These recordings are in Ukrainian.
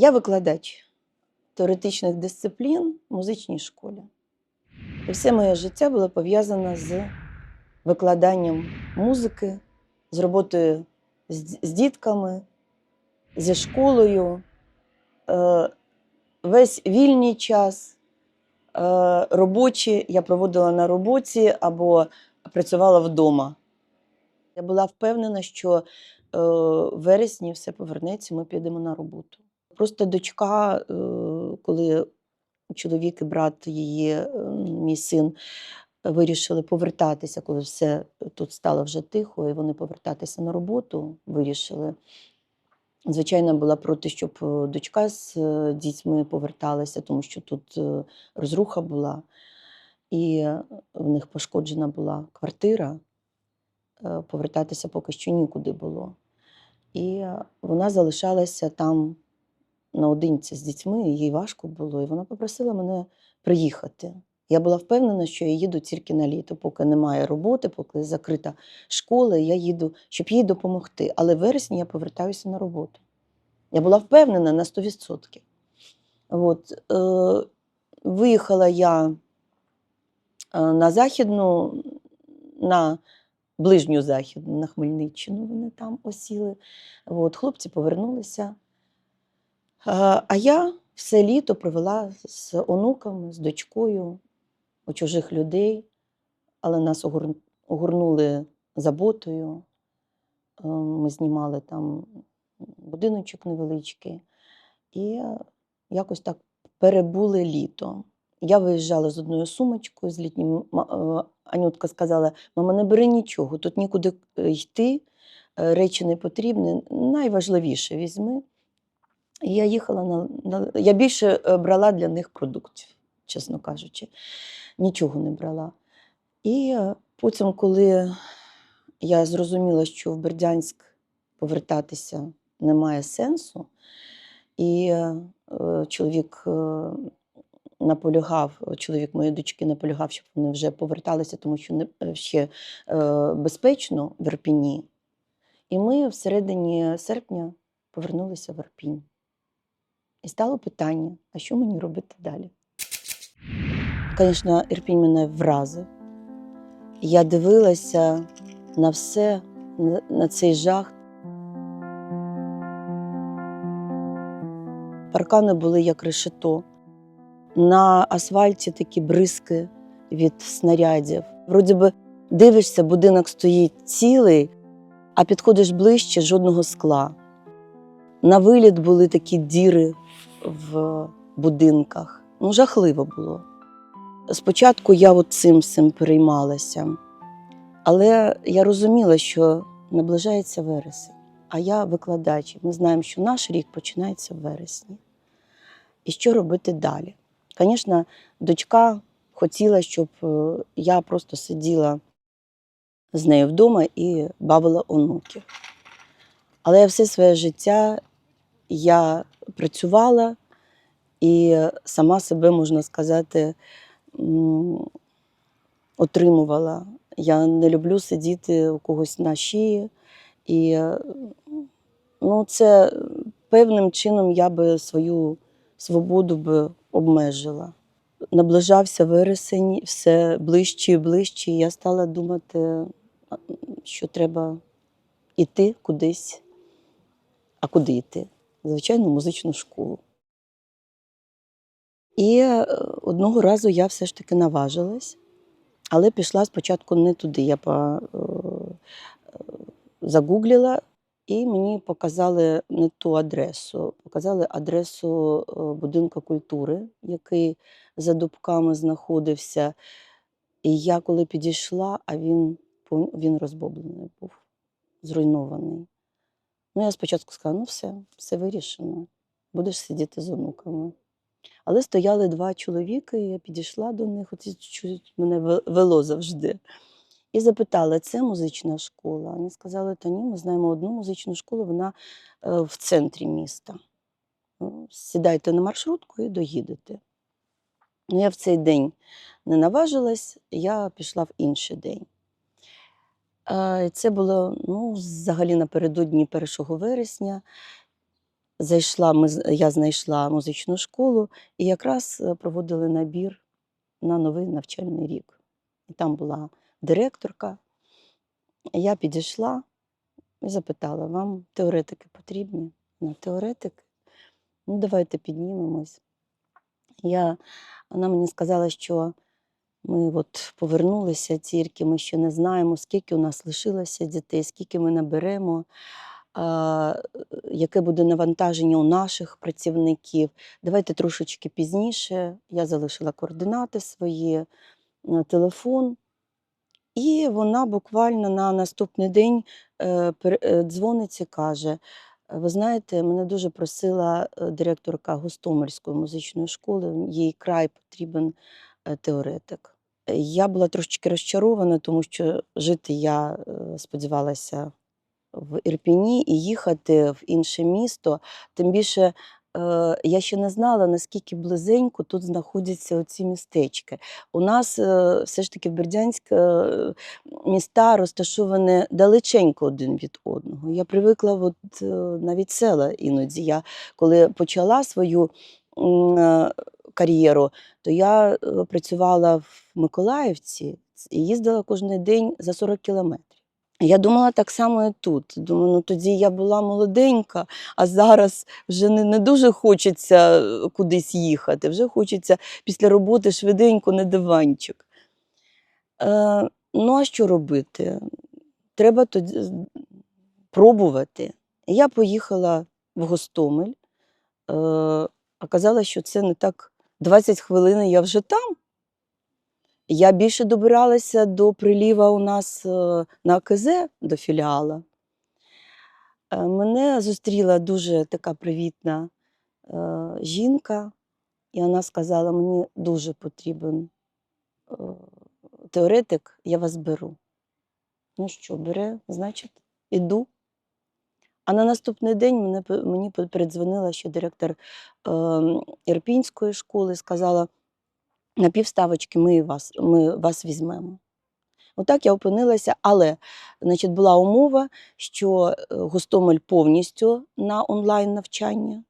Я викладач теоретичних дисциплін в музичній школі. І все моє життя було пов'язане з викладанням музики, з роботою з, дітками, зі школою. Е, весь вільний час е, робочий я проводила на роботі або працювала вдома. Я була впевнена, що е, в вересні все повернеться, ми підемо на роботу. Просто дочка, е, коли чоловік і брат її, е, мій син, вирішили повертатися, коли все тут стало вже тихо, і вони повертатися на роботу вирішили. Звичайно, була проти, щоб е, дочка з е, дітьми поверталася, тому що тут е, розруха була, і е, в них пошкоджена була квартира. Е, Повертатися поки що нікуди було. І е, вона залишалася там наодинці з дітьми, їй важко було, і вона попросила мене приїхати. Я була впевнена, що я їду тільки на літо, поки немає роботи, поки закрита школа, я їду, щоб їй допомогти. Але в вересні я повертаюся на роботу. Я була впевнена на 100%. От, е, виїхала я е, на Західну, на ближню Західну, на Хмельниччину вони там осіли. От, хлопці повернулися. А я все літо провела з онуками, з дочкою у чужих людей, але нас огорнули заботою. Е, Ми знімали там будиночок невеличкий. І якось так перебули літо. Я виїжджала з одною сумочкою з літнім. е, Анютка сказала: мама, не бери нічого, тут нікуди е, йти, речі не потрібні. Найважливіше візьми. І я їхала на, на я більше е, брала для них продуктів, чесно кажучи, нічого не брала. І е, потім, коли я зрозуміла, що в Бердянськ повертатися немає сенсу, і е, чоловік наполягав, чоловік моєї дочки наполягав, щоб вони вже поверталися, тому що не ще безпечно в Ірпіні. І ми всередині серпня повернулися в Ірпінь. І стало питання: а що мені робити далі? Звісно, Ірпінь мене вразив. Я дивилася на все, на, цей жах. Паркани були як решето. На асфальті такі бризки від снарядів. Вроді би дивишся, будинок стоїть цілий, а підходиш ближче жодного скла. На виліт були такі діри в будинках. Ну, жахливо було. Спочатку я от цим всім переймалася, але я розуміла, що наближається вересень, а я викладач. Ми знаємо, що наш рік починається в вересні. І що робити далі? Звісно, дочка хотіла, щоб е, я просто сиділа з нею вдома і бавила онуків. Але все своє життя я працювала і сама себе, можна сказати, отримувала. Я не люблю сидіти у когось на шиї. І ну, це певним чином я би свою свободу би обмежила. Наближався вересень, все ближче і ближче. і Я стала думати, що треба йти кудись. А куди йти? Звичайно, музичну школу. І е, одного разу я все ж таки наважилась, але пішла спочатку не туди. Я по, е, загуглила, і мені показали не ту адресу. Показали адресу е, будинку культури, який за дубками знаходився. І я коли підійшла, а він, він розбомблений був, зруйнований. Ну, я спочатку сказала: ну все, все вирішено, будеш сидіти з онуками. Але стояли два чоловіки, і я підійшла до них, оці чуть мене вело завжди. І запитала, це музична школа. Вони сказали, та ні, ми знаємо одну музичну школу, вона е, в центрі міста. Ну, Сідайте на маршрутку і доїдете. Ну, я в цей день не наважилась, я пішла в інший день. Це було ну, взагалі напередодні 1 вересня. зайшла, ми, я знайшла музичну школу і якраз е, проводили набір на новий навчальний рік. І там була директорка. Я підійшла і запитала: вам теоретики потрібні? На теоретики? Ну, давайте піднімемось. Я, вона мені сказала, що ми от повернулися тільки, ми ще не знаємо, скільки у нас лишилося дітей, скільки ми наберемо, яке буде навантаження у наших працівників. Давайте трошечки пізніше. Я залишила координати свої, е, телефон. І вона буквально на наступний день е, е, дзвонить каже: ви знаєте, мене дуже просила директорка Гостомельської музичної школи, їй край потрібен теоретик. Я була трошечки розчарована, тому що жити я е, сподівалася в Ірпіні і їхати в інше місто. Тим більше е, я ще не знала, наскільки близенько тут знаходяться оці містечки. У нас е, все ж таки в Бердянськ міста розташовані далеченько один від одного. Я привикла, от, навіть села іноді. Я коли почала свою кар'єру, то я е, працювала в Миколаївці і їздила кожен день за 40 кілометрів. Я думала так само і тут. Думаю, ну тоді я була молоденька, а зараз вже не, не дуже хочеться е, кудись їхати. Вже хочеться після роботи швиденько на диванчик. Е, ну, а що робити? Треба тоді пробувати. Я поїхала в Гостомель. Е, оказалось, що це не так 20 хвилин, я вже там. Я більше добиралася до приліва у нас е, на АКЗ, до філіала. Е, Мене зустріла дуже така привітна е, жінка, і вона сказала: мені дуже потрібен теоретик, я вас беру. Ну що, бере, значить, іду. А на наступний день мені передзвонила ще директор е, Ірпінської школи, сказала: на півставочки ми вас, ми вас візьмемо. Отак я опинилася, але значить, була умова, що е, Гостомель повністю на онлайн навчання,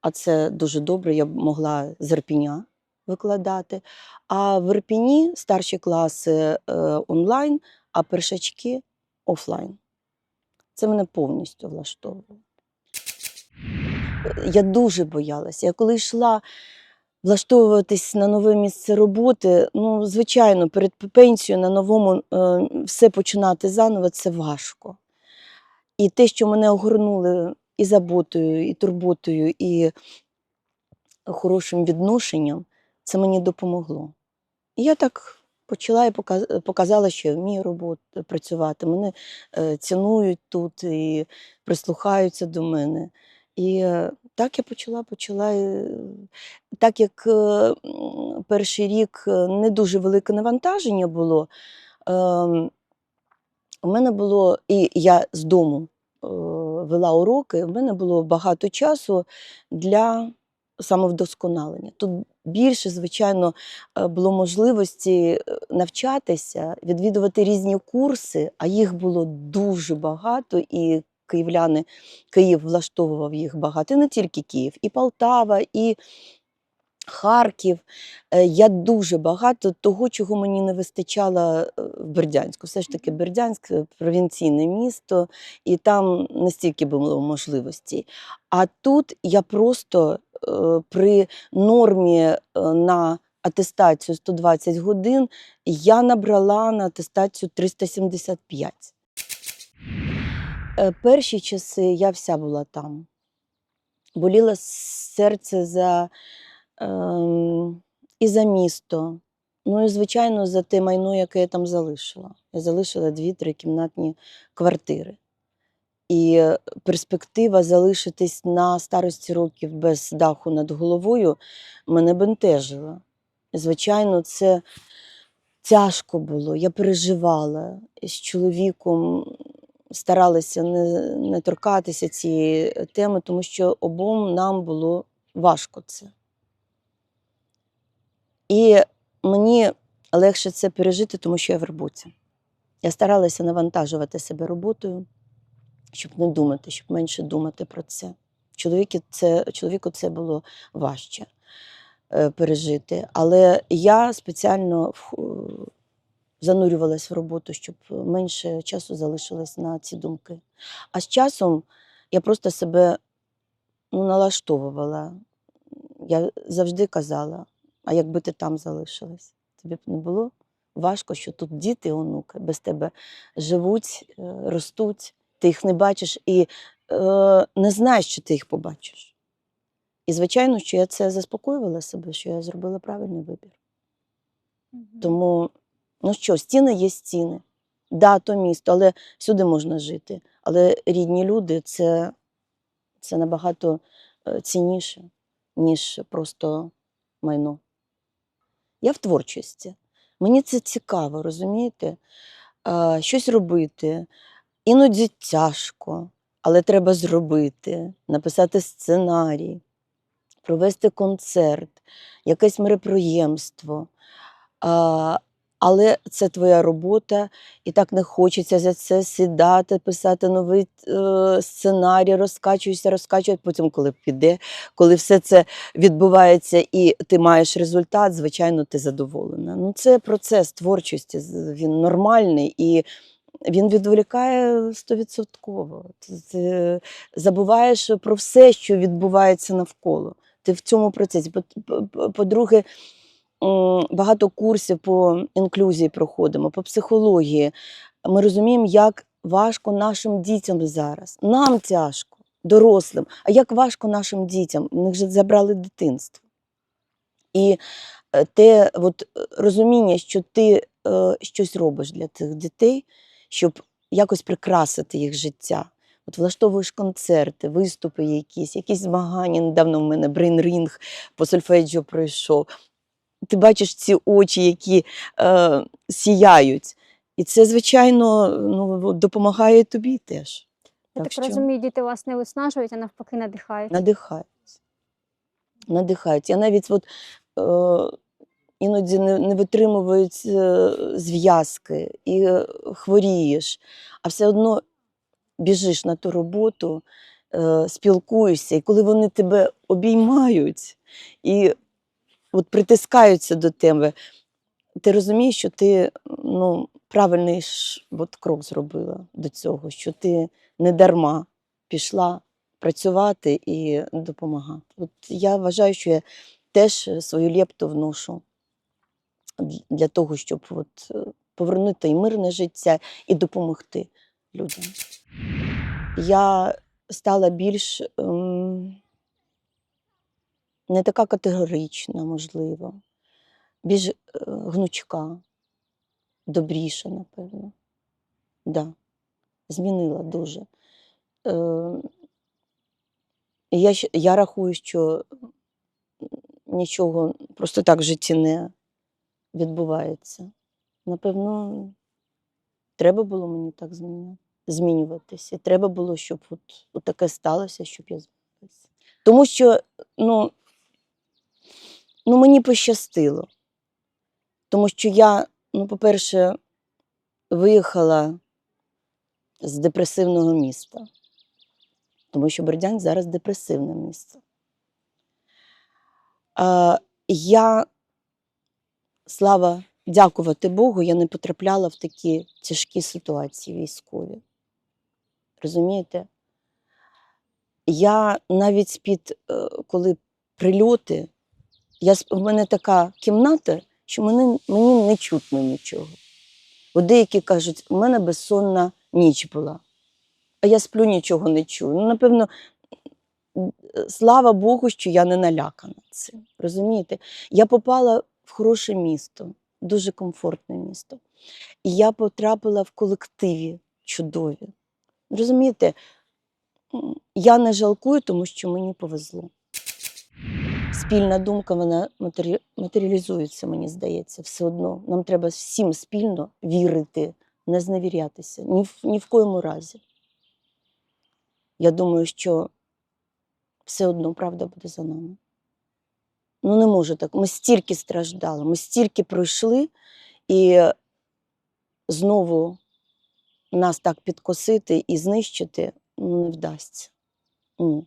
а це дуже добре, я могла з Ірпіня викладати. А в Ірпіні старші класи е, онлайн, а першачки офлайн. Це мене повністю влаштовувало. Я дуже боялася. Я коли йшла влаштовуватись на нове місце роботи, ну, звичайно, перед пенсією на новому е, все починати заново це важко. І те, що мене огорнули і заботою, і турботою, і хорошим відношенням, це мені допомогло. І я так почала і показала, що я вмію робот- працювати. Мене е, цінують тут і прислухаються до мене. І е, так я почала, почала. е, Так як е, перший рік е, не дуже велике навантаження було, ем, у мене було, і я з дому е, вела уроки, в мене було багато часу для самовдосконалення. Тут більше, звичайно, е, було можливості е, навчатися, відвідувати різні курси, а їх було дуже багато, і київляни, Київ влаштовував їх багато. І не тільки Київ, і Полтава, і Харків. Е, Я дуже багато того, чого мені не вистачало в Бердянську. Все ж таки, Бердянськ провінційне місто, і там настільки було можливостей. А тут я просто при нормі е, на атестацію 120 годин я набрала на атестацію 375. Е, Перші часи я вся була там. Боліло серце за, ем, і за місто. Ну і, звичайно, за те майно, яке я там залишила. Я залишила дві-три кімнатні квартири. І е, перспектива залишитись на старості років без даху над головою мене бентежила. Звичайно, це тяжко було. Я переживала з чоловіком, старалася не, не торкатися цієї теми, тому що обом нам було важко це. І мені легше це пережити, тому що я в роботі. Я старалася навантажувати себе роботою, щоб не думати, щоб менше думати про це. Чоловіки це, чоловіку це було важче е, пережити. Але я спеціально в- занурювалась в роботу, щоб менше часу залишилось на ці думки. А з часом я просто себе ну, налаштовувала. Я завжди казала, а якби ти там залишилась, тобі б не було важко, що тут діти, онуки без тебе живуть, е, ростуть, ти їх не бачиш і е, не знаєш, що ти їх побачиш. І, звичайно, що я це заспокоювала себе, що я зробила правильний вибір. Тому, ну що, стіни є стіни. Да, то місто, але всюди можна жити. Але рідні люди це, це набагато е, цінніше, ніж просто майно. Я в творчості. Мені це цікаво, розумієте? Щось робити. Іноді тяжко, але треба зробити, написати сценарій, провести концерт, якесь мероприємство. Але це твоя робота, і так не хочеться за це сідати, писати новий е, сценарій, розкачуєшся, розкачуєш. Потім, коли піде, коли все це відбувається і ти маєш результат, звичайно, ти задоволена. Ну, це процес творчості, він нормальний і він відволікає стовідсотково. Ти, ти забуваєш про все, що відбувається навколо. Ти в цьому процесі. По- по- По-друге, багато курсів по інклюзії проходимо, по психології. Ми розуміємо, як важко нашим дітям зараз. Нам тяжко, дорослим. А як важко нашим дітям? У них же забрали дитинство. І е, те от, е, розуміння, що ти е, щось робиш для цих дітей, щоб якось прикрасити їх життя. От влаштовуєш концерти, виступи якісь, якісь змагання. Недавно в мене брейн-рінг по сольфеджіо пройшов. Ти бачиш ці очі, які е, сіяють. І це, звичайно, ну, допомагає тобі теж. Я Так так що- розумію, діти вас не виснажують, а навпаки надихають. надихають. Надихають. Я навіть от, е, іноді не, не витримують е, зв'язки і е, хворієш, а все одно біжиш на ту роботу, е, спілкуєшся, і коли вони тебе обіймають і от притискаються до тебе, ти розумієш, що ти ну, правильний от, крок зробила до цього, що ти не дарма пішла працювати і допомагати. От я вважаю, що я теж свою лепту вношу для того, щоб от, е, повернути і мирне життя, і допомогти людям. Я стала більш ем, не така категорична, можливо, більш е, гнучка, добріша, напевно. Да. Змінила дуже. Е, я, я рахую, що нічого просто так в житті не відбувається. Напевно, треба було мені так змінюватися. І треба було, щоб от, от таке сталося, щоб я змінилася. Тому що ну, ну, мені пощастило. Тому що я, ну, по-перше, виїхала з депресивного міста. Тому що Бердянськ зараз депресивне місце. А, я, слава, дякувати Богу, я не потрапляла в такі тяжкі ситуації військові. Розумієте? Я навіть з-під, е, коли прильоти, я, в мене така кімната, що мені, мені не чутно нічого. От деякі кажуть, у мене безсонна ніч була, а я сплю, нічого не чую. Ну, напевно, слава Богу, що я не налякана цим. Розумієте? Я попала в хороше місто, дуже комфортне місто. І я потрапила в колективі чудові. Розумієте, я не жалкую, тому що мені повезло. Спільна думка вона матері- матеріалізується, мені здається, все одно. Нам треба всім спільно вірити, не зневірятися. Ні в, ні в коєму разі. Я думаю, що все одно правда буде за нами. Ну, не може так. Ми стільки страждали, ми стільки пройшли, і знову нас так підкосити і знищити ну, не вдасться. Ні.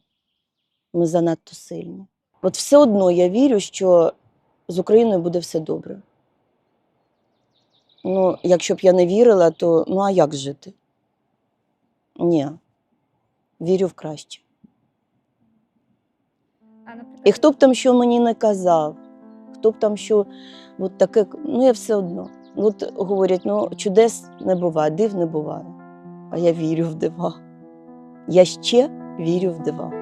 Ми занадто сильні. От все одно я вірю, що з Україною буде все добре. Ну, якщо б я не вірила, то ну а як жити? Ні. Вірю в краще. І хто б там що мені не казав, хто б там що, от таке, ну я все одно. От говорять, ну чудес не буває, див не буває. А я вірю в дива. Я ще вірю в дива.